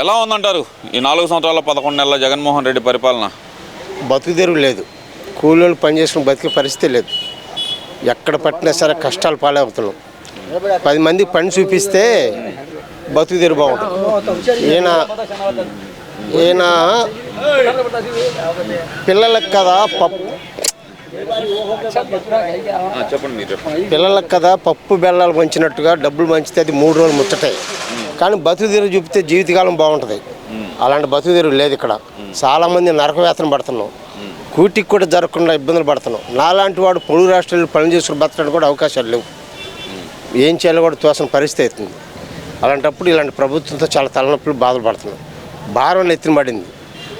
ఎలా ఉందంటారు? ఈ నాలుగు సంవత్సరాల పదకొండు నెలల జగన్మోహన్ రెడ్డి పరిపాలన? బతుకు తెరువు లేదు. కూలీలు పనిచేసుకుని బతికే పరిస్థితి లేదు. ఎక్కడ పట్టినా సరే కష్టాలు పాలవుతున్నాం. పది మందికి పని చూపిస్తే బతుకు తెరువు బాగుంటుంది. ఈయన ఈయన పిల్లలకు కదా పప్పు. చెప్పండి పిల్లలకు కదా పప్పు బెల్లాలు పంచినట్టుగా డబ్బులు పంచితే అది మూడు రోజులు ముచ్చటాయి కానీ బతుకు చూపితే జీవితకాలం బాగుంటుంది. అలాంటి బతుకు లేదు ఇక్కడ. చాలామంది నరకవేతన పడుతున్నాం. కూటికి కూడా జరగకుండా ఇబ్బందులు పడుతున్నాం. నాలాంటి వాడు పొరుగు రాష్ట్రాలు పని చేసుకుని బతకడానికి కూడా అవకాశాలు లేవు. ఏం చేయాలో కూడా తోసిన పరిస్థితి అవుతుంది. అలాంటప్పుడు ఇలాంటి ప్రభుత్వంతో చాలా తలనొప్పులు బాధలు పడుతున్నాం. భారం ఎత్తిన పడింది.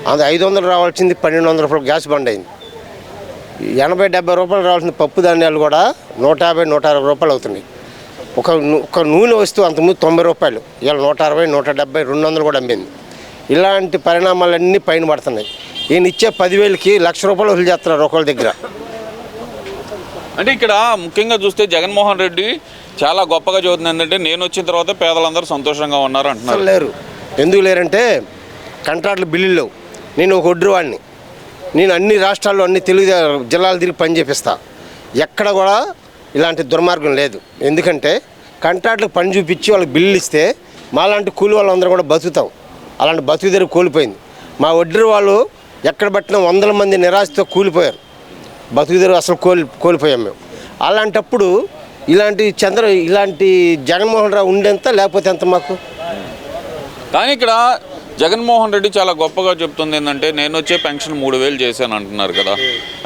అది ఐదు వందలు రావాల్సింది పన్నెండు వందల రూపాయలు గ్యాస్ బండ్ అయింది. ఎనభై డెబ్బై రూపాయలు రావాల్సిన పప్పు ధాన్యాలు కూడా నూట యాభై నూట అరవై రూపాయలు అవుతున్నాయి. ఒక ఒక నూనె వస్తువు అంతకుముందు తొంభై రూపాయలు ఇలా నూట అరవై నూట డెబ్బై రెండు వందలు కూడా అమ్మింది. ఇలాంటి పరిణామాలన్నీ పైన పడుతున్నాయి. ఈయన ఇచ్చే పదివేలకి లక్ష రూపాయలు వసూలు చేస్తున్నారు ఒకళ్ళ దగ్గర. అంటే ఇక్కడ ముఖ్యంగా చూస్తే జగన్మోహన్ రెడ్డి చాలా గొప్పగా చదువుతుంది. ఏంటంటే నేను వచ్చిన తర్వాత పేదలందరూ సంతోషంగా ఉన్నారు అంటున్నారు. లేరు. ఎందుకు లేరంటే కంట్రాక్టులు బిల్లులు లేవు. నేను ఒక ఒడ్డు వాడిని నేను అన్ని రాష్ట్రాల్లో అన్ని తెలుగు జిల్లాలు తిరిగి పని చేపిస్తా ఎక్కడ కూడా ఇలాంటి దుర్మార్గం లేదు. ఎందుకంటే కంట్రాక్టులకు పని చూపించి వాళ్ళకి బిల్లులు ఇస్తే మాలాంటి కూలి వాళ్ళందరూ కూడా బతుకుతాం. అలాంటి బతుకు దగ్గర కూలిపోయింది. మా వడ్డీ వాళ్ళు ఎక్కడ పట్టిన వందల మంది నిరాశతో కూలిపోయారు. బతుకు దగ్గర అసలు కోల్ కోల్పోయాం మేము. అలాంటప్పుడు ఇలాంటి చంద్ర ఇలాంటి జగన్మోహన్ రావు ఉండేంత లేకపోతే ఎంత మాకు? కానీ ఇక్కడ జగన్మోహన్ రెడ్డి చాలా గొప్పగా చెప్తుంది ఏంటంటే నేను వచ్చే పెన్షన్ మూడు వేలు చేశాను అంటున్నారు కదా.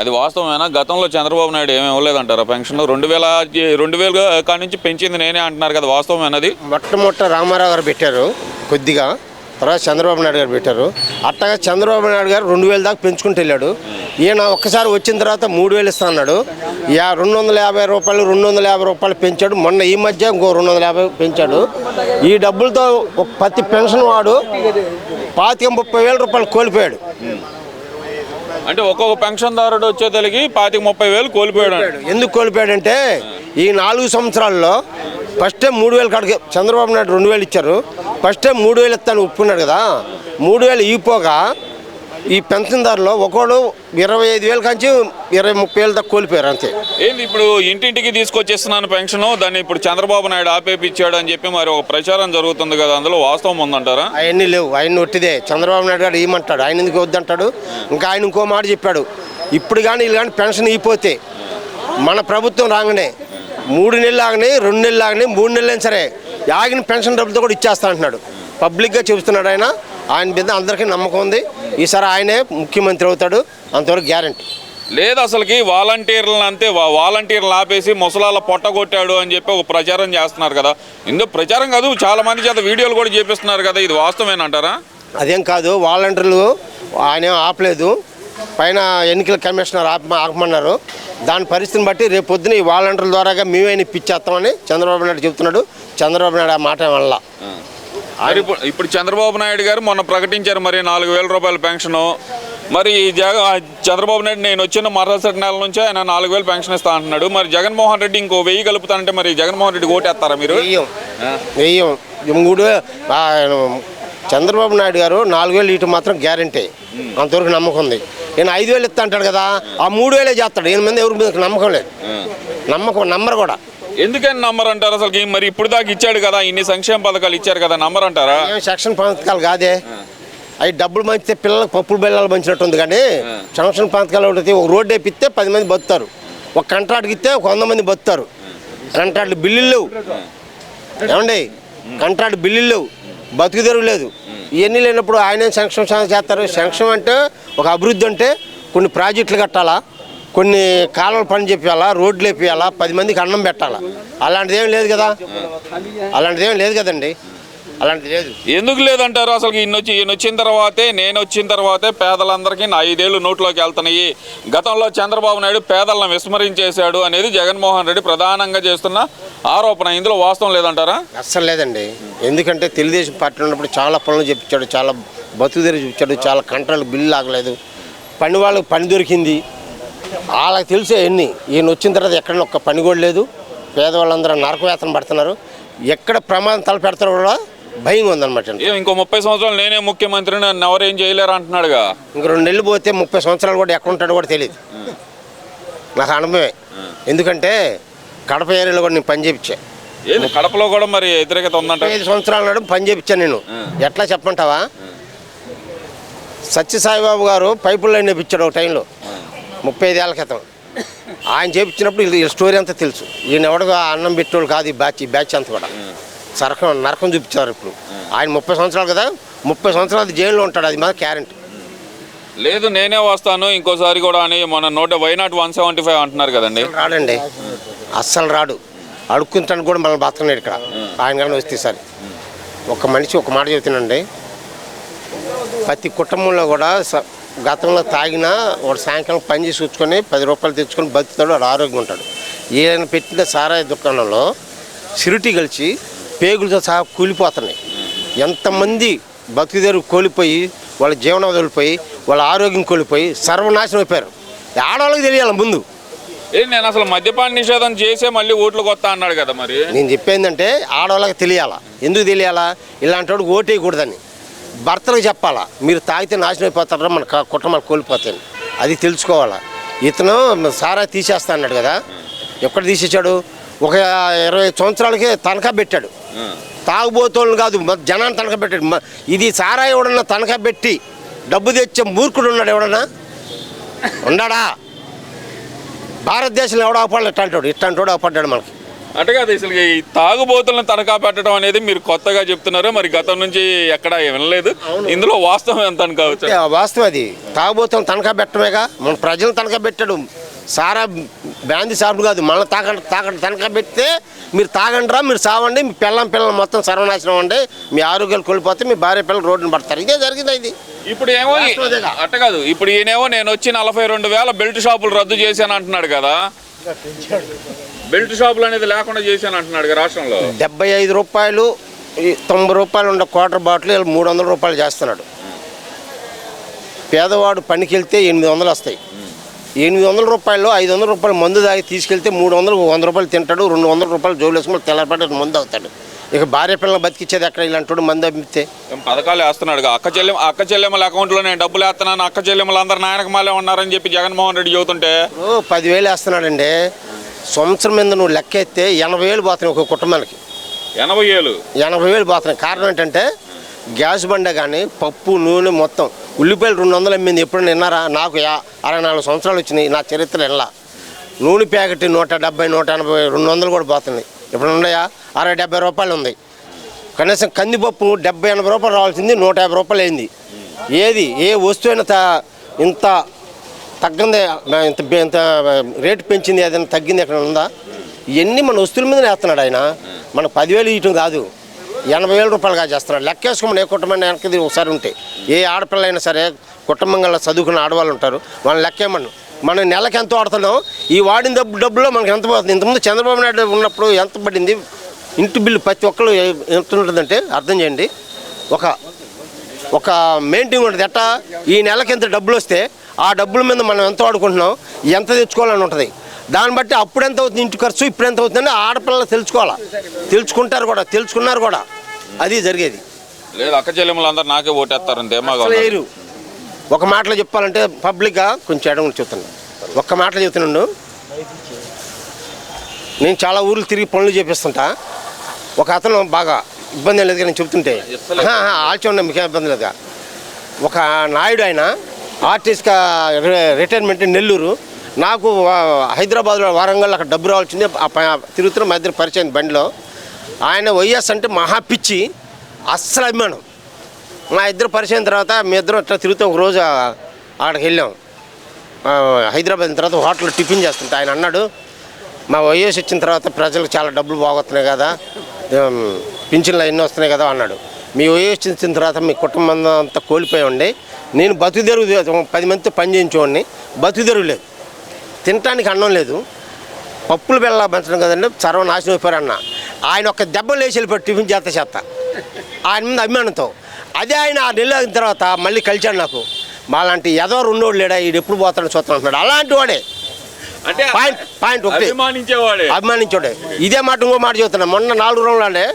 అది వాస్తవమేనా? గతంలో చంద్రబాబు నాయుడు ఏమీ ఇవ్వలేదంటారా పెన్షన్? రెండు వేల రెండు వేలు కాడి నుంచి పెంచింది నేనే అంటున్నారు కదా వాస్తవమేనది మొట్టమొదట రామారావు గారు పెట్టారు కొద్దిగా. తర్వాత చంద్రబాబు నాయుడు గారు పెట్టారు. అట్టగా చంద్రబాబు నాయుడు గారు రెండు వేల దాకా పెంచుకుంటూ వెళ్ళాడు. ఈయన ఒక్కసారి వచ్చిన తర్వాత మూడు వేలు ఇస్తా అన్నాడు. యా రెండు వందల యాభై రూపాయలు రెండు వందల యాభై రూపాయలు పెంచాడు. మొన్న ఈ మధ్య ఇంకో రెండు వందల యాభై పెంచాడు. ఈ డబ్బులతో ప్రతి పెన్షన్ వాడు పాతిక ముప్పై వేల రూపాయలు కోల్పోయాడు. అంటే ఒక్కొక్క పెన్షన్దారుడు వచ్చేతలికి పాతిక ముప్పై వేలు కోల్పోయాడు. ఎందుకు కోల్పోయాడంటే ఈ నాలుగు సంవత్సరాల్లో ఫస్ట్ టైం మూడు వేలు కాడికి చంద్రబాబు నాయుడు రెండు వేలు ఇచ్చారు. ఫస్ట్ టైం మూడు వేలు ఇస్తాను ఒప్పుకున్నాడు కదా. మూడు వేలు ఇపోగా ఈ పెన్షన్దారులో ఒకడు ఇరవై ఐదు వేలు కాంచి ఇరవై ముప్పై వేలు దాకా కోల్పోయారు అంతే. ఏంది ఇప్పుడు ఇంటింటికి తీసుకొచ్చేస్తున్నాను పెన్షన్ దాన్ని ఇప్పుడు చంద్రబాబు నాయుడు ఆపేపిచ్చాడు అని చెప్పి మరి ఒక ప్రచారం జరుగుతుంది కదా అందులో వాస్తవం ఉందంటారా? అవన్నీ లేవు ఆయన ఒట్టిదే. చంద్రబాబు నాయుడు గారు ఏమంటాడు? ఆయన ఎందుకు వద్దంటాడు? ఇంకా ఆయన ఇంకో మాట చెప్పాడు. ఇప్పుడు కానీ వీళ్ళు కానీ పెన్షన్ ఇపోతే మన ప్రభుత్వం రాగానే. మూడు నెలలు ఆగని రెండు నెలలు ఆగని మూడు నెలలు అయినా సరే ఆగిన పెన్షన్ డబ్బులతో కూడా ఇచ్చేస్తా అంటున్నాడు. పబ్లిక్గా చెబుతున్నాడు ఆయన. ఆయన మీద అందరికీ నమ్మకం ఉంది. ఈసారి ఆయనే ముఖ్యమంత్రి అవుతాడు. అంతవరకు గ్యారంటీ. లేదు అసలుకి వాలంటీర్లను అంతే వా- వాలంటీర్లను ఆపేసి ముసలాల పొట్ట కొట్టాడు అని చెప్పి ఒక ప్రచారం చేస్తున్నారు కదా. ఇందులో ప్రచారం కాదు చాలా మంది చేత వీడియోలు కూడా చేపిస్తున్నారు కదా. ఇది వాస్తవేనంటారా అదేం కాదు వాలంటీర్లు ఆయన ఆపలేదు. పైన ఎన్నికల కమిషనర్ ఆప ఆపమన్నారు. దాని పరిస్థితిని బట్టి రేపు పొద్దున ఈ వాలంటీర్ల ద్వారాగా మేమే ఇప్పించేస్తామని చంద్రబాబు నాయుడు చెప్తున్నాడు చంద్రబాబు నాయుడు ఆ మాట వల్ల. ఇప్పుడు చంద్రబాబు నాయుడు గారు మొన్న ప్రకటించారు మరి నాలుగు వేల రూపాయల పెన్షన్. మరి ఈ జగ చంద్రబాబు నాయుడు నేను వచ్చిన మరుసటి నెల నుంచి ఆయన నాలుగు వేలు పెన్షన్ ఇస్తా అంటున్నాడు. మరి జగన్మోహన్ రెడ్డి ఇంకో వెయ్యి కలుపుతానంటే మరి జగన్మోహన్ రెడ్డి ఓటేస్తారా మీరు? వెయ్యం. మూడు చంద్రబాబు నాయుడు గారు నాలుగు వేలు ఇటు మాత్రం గ్యారంటీ. అంతవరకు నమ్మకం ఉంది. ఈయన ఐదు వేలు ఇస్తా అంటాడు కదా ఆ మూడు వేలే చేస్తాడు. ఈయన మీద ఎవరి మీద నమ్మకం లేదు. నమ్మకం నమ్మరు కూడా. ఎందుకని నంబర్ అంటారు అసలు మరి ఇప్పుడు దాకా ఇచ్చాడు కదా ఇన్ని సంక్షేమ పథకాలు ఇచ్చారు కదా నంబర్ అంటారా సెక్షన్ పథకాలు కాదే. అవి డబ్బులు మంచితే పిల్లలకు పప్పులు బెల్లాలు మంచినట్టుంది కానీ సంక్షేమ పథకాలు ఉంటుంది ఒక రోడ్డు వేపిస్తే పది మంది బతుతారు ఒక కంట్రాక్ట్కి ఇస్తే ఒక వంద మంది బతుతారు కంట్రాక్ట్ బిల్లులు లేవు. ఏమండి? కంట్రాక్ట్ బిల్లులు లేవు. బతుకు లేదు. ఇవన్నీ లేనప్పుడు ఆయన సంక్షేమ చేస్తారు. సంక్షేమం అంటే ఒక అభివృద్ధి అంటే కొన్ని ప్రాజెక్టులు కట్టాలా కొన్ని కాలువలు పని చెప్పాలా రోడ్లు వేపియాలా పది మందికి అన్నం పెట్టాలా. అలాంటిదేం లేదు కదా. అలాంటిదేం లేదు కదండి. అలాంటిది లేదు. ఎందుకు లేదంటారు అసలు ఈయన వచ్చి ఈయన వచ్చిన తర్వాతే నేను వచ్చిన తర్వాతే పేదలందరికీ నా ఐదేళ్ళు నోట్లోకి వెళ్తున్నాయి. గతంలో చంద్రబాబు నాయుడు పేదలను విస్మరించేశాడు అనేది జగన్మోహన్ రెడ్డి ప్రధానంగా చేస్తున్న ఆరోపణ. ఇందులో వాస్తవం లేదంటారా? అస్సలు లేదండి. ఎందుకంటే తెలుగుదేశం పార్టీ ఉన్నప్పుడు చాలా పనులు చెప్పించాడు చాలా బతుకు తెరి చూపించాడు చాలా కంట్రోల్ బిల్లు ఆగలేదు పని వాళ్ళకి పని దొరికింది. వాళ్ళకి తెలిసే ఎన్ని. ఈయన వచ్చిన తర్వాత ఎక్కడ ఒక్క పని కూడా లేదు. పేదవాళ్ళందరూ నరకవేతన పడుతున్నారు. ఎక్కడ ప్రమాదం తలపెడతారో కూడా భయం ఉందన్నమాట ఏం ఇంకో ముప్పై సంవత్సరాలు నేనే ముఖ్యమంత్రిని నన్ను ఎవరేం చేయలేరు అంటున్నాడుగా ఇంక రెండు నెలలు పోతే ముప్పై సంవత్సరాలు కూడా ఎక్కడ ఉంటాడో కూడా తెలియదు నాకు అనుభవమే ఎందుకంటే కడప ఏరియాలో కూడా నేను పని చేయించా ఏంది కడపలో కూడా మరి వ్యతిరేకత ఉందంట? ఐదు సంవత్సరాల నాడు పని చేయించాను నేను. ఎట్లా చెప్పంటావా సత్యసాయిబాబు గారు పైపులు లైన్ వేపించాడు ఒక టైంలో. ముప్పై ఐదేళ్ళ క్రితం. ఆయన చేపించినప్పుడు ఈ స్టోరీ అంతా తెలుసు. ఈయన ఎవడగా అన్నం పెట్టేవాళ్ళు కాదు ఈ బ్యాచ్ ఈ బ్యాచ్ అంతా కూడా. సరకం నరకం చూపించారు ఇప్పుడు. ఆయన ముప్పై సంవత్సరాలు కదా ముప్పై సంవత్సరాలు జైల్లో ఉంటాడు అది మాత్రం క్యారెంటీ లేదు నేనే వస్తాను ఇంకోసారి కూడా అని మన నూట why not one seventy five అంటున్నారు కదండి. రాడండి. అస్సలు రాడు. అడుక్కుంటానికి కూడా మనం బతకలేడు ఇక్కడ. ఆయన కానీ వస్తే సరే ఒక మనిషి ఒక మాట చెబుతున్నాండి ప్రతి కుటుంబంలో కూడా స- గతంలో తాగినా వాడు సాయంకాలం పని చేసి వచ్చుకొని పది రూపాయలు తెచ్చుకొని బతుకుతాడు వాడు ఆరోగ్యం ఉంటాడు. ఈయన పెట్టిన సారాయి దుకాణంలో సిరిటి కలిసి పేగులతో సహా కూలిపోతున్నాయి. ఎంతమంది బతుకుదేరు కోల్పోయి వాళ్ళ జీవనం వదిలిపోయి వాళ్ళ ఆరోగ్యం కోల్పోయి సర్వనాశనం అయిపోయారు. ఆడవాళ్ళకి తెలియాలి ముందు. నేను అసలు మద్యపాన నిషేధం చేసే మళ్ళీ ఓట్లకు వస్తా అన్నాడు కదా మరి. నేను చెప్పేందంటే ఆడవాళ్ళకి తెలియాలా? ఎందుకు తెలియాలా? ఇలాంటి వాడు ఓటేయకూడదని భర్తలకు చెప్పాలా? మీరు తాగితే నాశనం అయిపోతారా మన కుటుంబాలు కోల్పోతాయి. అది తెలుసుకోవాలా? ఇతను సారా తీసేస్తా అన్నాడు కదా. ఎక్కడ తీసేసాడు ఒక ఇరవై సంవత్సరాలకే తనఖా పెట్టాడు. తాగుబోతోళ్ళని కాదు జనాన్ని తనఖా పెట్టాడు. ఇది సారా ఎవడన్నా తనఖా పెట్టి డబ్బు తెచ్చే మూర్ఖుడు ఉన్నాడు ఎవడన్నా? ఉన్నాడా? భారతదేశంలో ఎవడో ఆపడాడు ఇట్లాంటాడు? ఇట్లాంటోడు ఆపడ్డాడు మనకి. అంటే కాదు అసలు ఈ తాగుబోతులను తనఖా పెట్టడం అనేది మీరు కొత్తగా చెప్తున్నారు. మరి గతం నుంచి ఎక్కడ వినలేదు. ఇందులో వాస్తవం ఎంత అని కావచ్చు? ఏ, వాస్తవం అది. తాగుబోతాం తనఖా పెట్టమేగా మన ప్రజలను తనఖా పెట్టాడు. సారా బ్రాంతి సాపు కాదు. మన తాగండి తాగండి తనఖా పెడితే మీరు తాగండిరా మీరు సావండి మీ పిల్లం పిల్లలు మొత్తం సర్వనాశనం అండి. మీ ఆరోగ్యాలు కోల్పోతే మీ భార్య పిల్లలు రోడ్డున పడతారు. ఇదే జరిగింది ఇది. ఇప్పుడు ఏమో. అట్ట కాదు. ఇప్పుడు ఈయనేమో నేను వచ్చి నలభై రెండు వేల బెల్ట్ షాపులు రద్దు చేశాను అంటున్నాడు కదా. బెల్ట్ షాపులు అనేది లేకుండా చేశాను అంటున్నాడు రాష్ట్రంలో. డెబ్బై ఐదు రూపాయలు తొంభై రూపాయలు ఉండే క్వార్టర్ బాటిల్ వీళ్ళు మూడు వందల రూపాయలు చేస్తున్నాడు. పేదవాడు పనికి వెళ్తే ఎనిమిది వందలు వస్తాయి. ఎనిమిది వందల రూపాయలు ఐదు వందల రూపాయలు మందు తాగి తీసుకెళ్తే మూడు వందలు వంద రూపాయలు తింటాడు రెండు వందల రూపాయలు జోలు వేసుకుని తెల్లపడి మందు అవుతాడు ఇక భార్య పిల్లలు బతికిచ్చేది ఎక్కడ ఇలాంటి మందు అమ్మితే. పథకాలు వేస్తున్నాడు అక్క చెల్లెం అక్క చెల్లెమ్మల అకౌంట్లో నేను డబ్బులు వేస్తున్నాను అక్క చెల్లెమ్మలు అందరు నాయనక మాలే ఉన్నారని చెప్పి జగన్మోహన్ రెడ్డి చెబుతుంటే. ఓ పదివేలు వేస్తున్నాడండి. సంవత్సరం మీద నువ్వు లెక్క ఎత్తే ఎనభై వేలు పోతున్నాయి ఒక కుటుంబానికి. ఎనభై ఏళ్ళు. ఎనభై వేలు పోతున్నాయి. కారణం ఏంటంటే గ్యాస్ బండ కానీ పప్పు నూనె మొత్తం ఉల్లిపాయలు రెండు వందలు అమ్మింది. ఎప్పుడు నిన్నారా? నాకు యా- అరవై నాలుగు సంవత్సరాలు వచ్చినాయి. నా చరిత్ర ఎలా నూనె ప్యాకెట్ నూట డెబ్బై నూట ఎనభై రెండు వందలు కూడా పోతున్నాయి. ఇప్పుడు ఉన్నాయా? అరవై డెబ్బై రూపాయలు ఉంది. కనీసం కందిపప్పు డెబ్బై ఎనభై రూపాయలు రావాల్సింది నూట యాభై రూపాయలు అయింది. ఏది? ఏ వస్తువైనా ఇంత తగ్గింది ఇంత ఇంత రేటు పెంచింది ఏదైనా తగ్గింది ఎక్కడ ఉందా? ఇవన్నీ మన వస్తువుల మీద వేస్తున్నాడు ఆయన. మన పదివేలు ఇయటం కాదు. ఎనభై వేల రూపాయలుగా చేస్తున్నారు. లెక్కేసుకోమని ఏ కుటుంబాన్ని వెనకది ఒకసారి ఉంటే ఏ ఆడపిల్ల అయినా సరే కుటుంబంగా చదువుకున్న ఆడవాళ్ళు ఉంటారు వాళ్ళని లెక్కేయమను. మనం నెలకి ఎంత వాడుతున్నాం? ఈ వాడిన డబ్బు డబ్బులో మనకి ఎంత పోతుంది? ఇంతకుముందు చంద్రబాబు నాయుడు ఉన్నప్పుడు ఎంత పడింది? ఇంటి బిల్లు ప్రతి ఒక్కరు ఎంత ఉంటుందంటే అర్థం చేయండి. ఒక ఒక మెయింటింగ్ ఉంటుంది. ఎట్టా? ఈ నెలకి ఎంత డబ్బులు వస్తే ఆ డబ్బుల మీద మనం ఎంత వాడుకుంటున్నాం? ఎంత తెచ్చుకోవాలని ఉంటుంది. దాన్ని బట్టి అప్పుడు ఎంత అవుతుంది ఇంటి ఖర్చు ఇప్పుడు ఎంత అవుతుందని ఆడపిల్లలు తెలుసుకోవాలా? తెలుసుకుంటారు కూడా తెలుసుకున్నారు కూడా. అది జరిగేది. లేదు అక్క చెల్లెమ్మలు అందరు నాకే ఓటేస్తారు లేరు ఒక మాటలో చెప్పాలంటే పబ్లిక్గా కొంచెం ఎడమ చెప్తాను ఒక్క మాటలో చెప్తున్నాను. నేను చాలా ఊర్లు తిరిగి పనులు చేపిస్తుంటా. ఒక అతను బాగా ఇబ్బంది లేదు నేను చెప్తుంటే. ఆల్చండి మీకేం ఇబ్బంది లేదుగా ఒక నాయుడు ఆయన ఆర్టిస్ట్గా రిటైర్మెంట్ నెల్లూరు. నాకు హైదరాబాద్లో వరంగల్ అక్కడ డబ్బు రావాల్సింది. ఆ తిరుగుతున్న మా ఇద్దరు పరిచయం బండిలో. ఆయన వైఎస్ అంటే మహా పిచ్చి అస్సలు అభిమానం. మా ఇద్దరు పరిచయం తర్వాత మీ ఇద్దరం అట్లా తిరుగుతూ ఒక రోజు అక్కడికి వెళ్ళాం. హైదరాబాద్ తర్వాత హోటల్లో టిఫిన్ చేస్తుంటే ఆయన అన్నాడు మా వైఎస్ వచ్చిన తర్వాత ప్రజలకు చాలా డబ్బులు బాగొస్తున్నాయి కదా పింఛన్లు ఎన్ని వస్తున్నాయి కదా అన్నాడు. మీ వైఎస్ వచ్చిన తర్వాత మీ కుటుంబం అంతా ఉండి నేను బతుకుదెరువు పది మందితో పని చేయించేవాడిని బతుకుదెరువు లేదు. తినటానికి అన్నం లేదు. పప్పులు బెల్ల పెంచడం కదండి సర్వనాశనం అయిపోయారు అన్న ఆయన ఒక దెబ్బ లేచి వెళ్ళిపోయి టిఫిన్ చేత చేత. ఆయన మీద అభిమానంతో. అదే ఆయన ఆ నెల అయిన తర్వాత మళ్ళీ కలిచాడు నాకు. మాలాంటి ఏదో రెండోడు లేడా ఈడు ఎప్పుడు పోతాడని చూస్తాను అంటున్నాడు. అలాంటి వాడే. అంటే పాయింట్ పాయింట్ ఒకటి. అభిమానించేవాడే. అభిమానించాడు ఇదే మాట ఇంకో మాట చెబుతున్నా. మొన్న నాలుగు రోజులు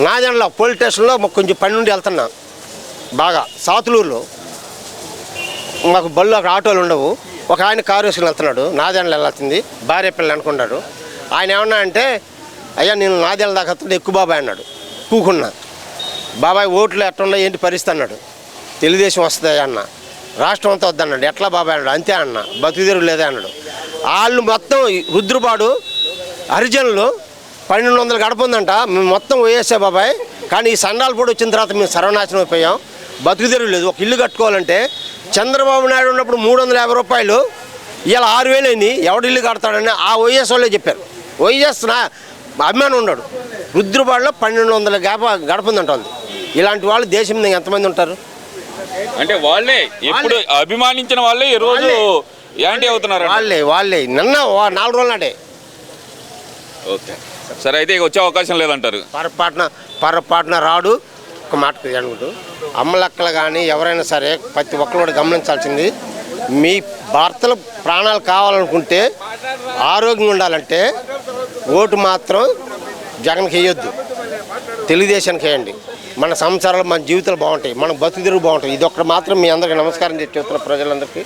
నాదెండ్ల పోలీస్ స్టేషన్లో కొంచెం పని నుండి వెళ్తున్నా. బాగా సాతులూరులో. మాకు బళ్ళు అక్కడ ఆటోలు ఉండవు. ఒక ఆయన కారు వేసుకుని వెళ్తున్నాడు నాదేళ్ళు వెళ్ళాల్సింది భార్య పిల్లలు అనుకున్నాడు ఆయన ఏమన్నా అంటే అయ్యా నేను నాదేళ్ళ దాకా వస్తుంటే ఎక్కువ బాబాయ్ అన్నాడు. కూకున్నా. బాబాయ్ ఓట్లు ఎట్లున్నా ఏంటి పరిస్థితి అన్నాడు. తెలుగుదేశం వస్తుంది అన్న. రాష్ట్రం అంతా వద్దన్నాడు ఎట్లా బాబాయ్ అన్నాడు. అంతే అన్న. బతుకుదేరు లేదే అన్నాడు. వాళ్ళు మొత్తం రుద్రుపాడు రుద్రపాడు హరిజనులు పన్నెండు వందలు గడపందంట మేము మొత్తం పోయేసే బాబాయ్. కానీ ఈ సండాలు పొడి వచ్చిన తర్వాత మేము సర్వనాశనం అయిపోయాం. బతుకుదేరు లేదు. ఒక ఇల్లు కట్టుకోవాలంటే చంద్రబాబు నాయుడు ఉన్నప్పుడు మూడు వందల యాభై రూపాయలు ఇలా ఆరు వేలు అయింది. ఎవడు ఇల్లు కడతాడని ఆ వైఎస్ వాళ్ళే చెప్పారు. వైఎస్ నా అభిమానం ఉన్నాడు. రుద్రపాడులో పన్నెండు వందల గడప గడపందంటుంది. ఇలాంటి వాళ్ళు దేశం మీద ఎంతమంది ఉంటారు? అంటే వాళ్ళే. ఎప్పుడు అభిమానించిన వాళ్ళే ఈ రోజు యాంటీ అవుతున్నారు వాళ్ళే వాళ్ళే. నిన్న నాలుగు రోజులు నాటే. ఓకే. సరే అయితే ఇక వచ్చే అవకాశం లేదంటారు. పొరపాటున పొరపాటున రాడు. ఒక మాట అనుకుంటూ అమ్మలక్కలు కానీ ఎవరైనా సరే ప్రతి ఒక్కరు కూడా గమనించాల్సింది మీ భర్తల ప్రాణాలు కావాలనుకుంటే ఆరోగ్యంగా ఉండాలంటే ఓటు మాత్రం జగన్కి వేయొద్దు. తెలుగుదేశానికి వేయండి. మన సంసారాలు మన జీవితాలు బాగుంటాయి మన బతుకుదిరుగు బాగుంటాయి. ఇది ఒక్కటి మాత్రం మీ అందరికీ నమస్కారం చేసి చెప్తున్న ప్రజలందరికీ.